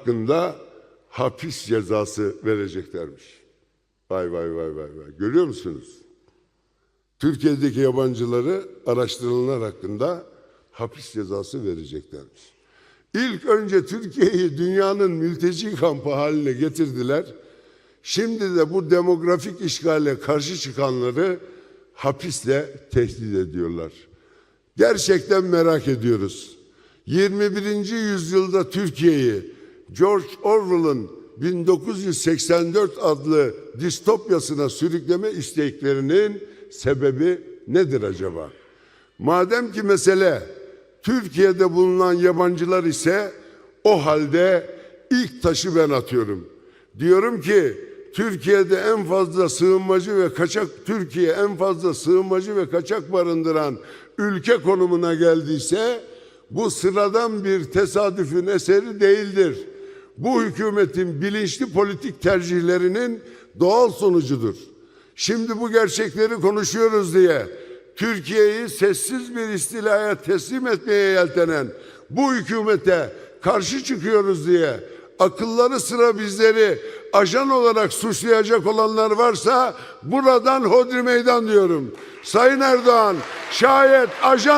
hakkında hapis cezası vereceklermiş. Vay vay vay vay vay. Görüyor musunuz? Türkiye'deki yabancıları araştırılanlar hakkında hapis cezası vereceklermiş. İlk önce Türkiye'yi dünyanın mülteci kampı haline getirdiler. Şimdi de bu demografik işgale karşı çıkanları hapisle tehdit ediyorlar. Gerçekten merak ediyoruz. 21. yüzyılda Türkiye'yi George Orwell'ın 1984 adlı distopyasına sürükleme isteklerinin sebebi nedir acaba? Madem ki mesele Türkiye'de bulunan yabancılar ise o halde ilk taşı ben atıyorum. Diyorum ki Türkiye'de en fazla sığınmacı ve kaçak Türkiye en fazla sığınmacı ve kaçak barındıran ülke konumuna geldiyse bu sıradan bir tesadüfün eseri değildir. Bu hükümetin bilinçli politik tercihlerinin doğal sonucudur. Şimdi bu gerçekleri konuşuyoruz diye Türkiye'yi sessiz bir istilaya teslim etmeye yeltenen bu hükümete karşı çıkıyoruz diye akılları sıra bizleri ajan olarak suçlayacak olanlar varsa buradan hodri meydan diyorum. Sayın Erdoğan şayet ajan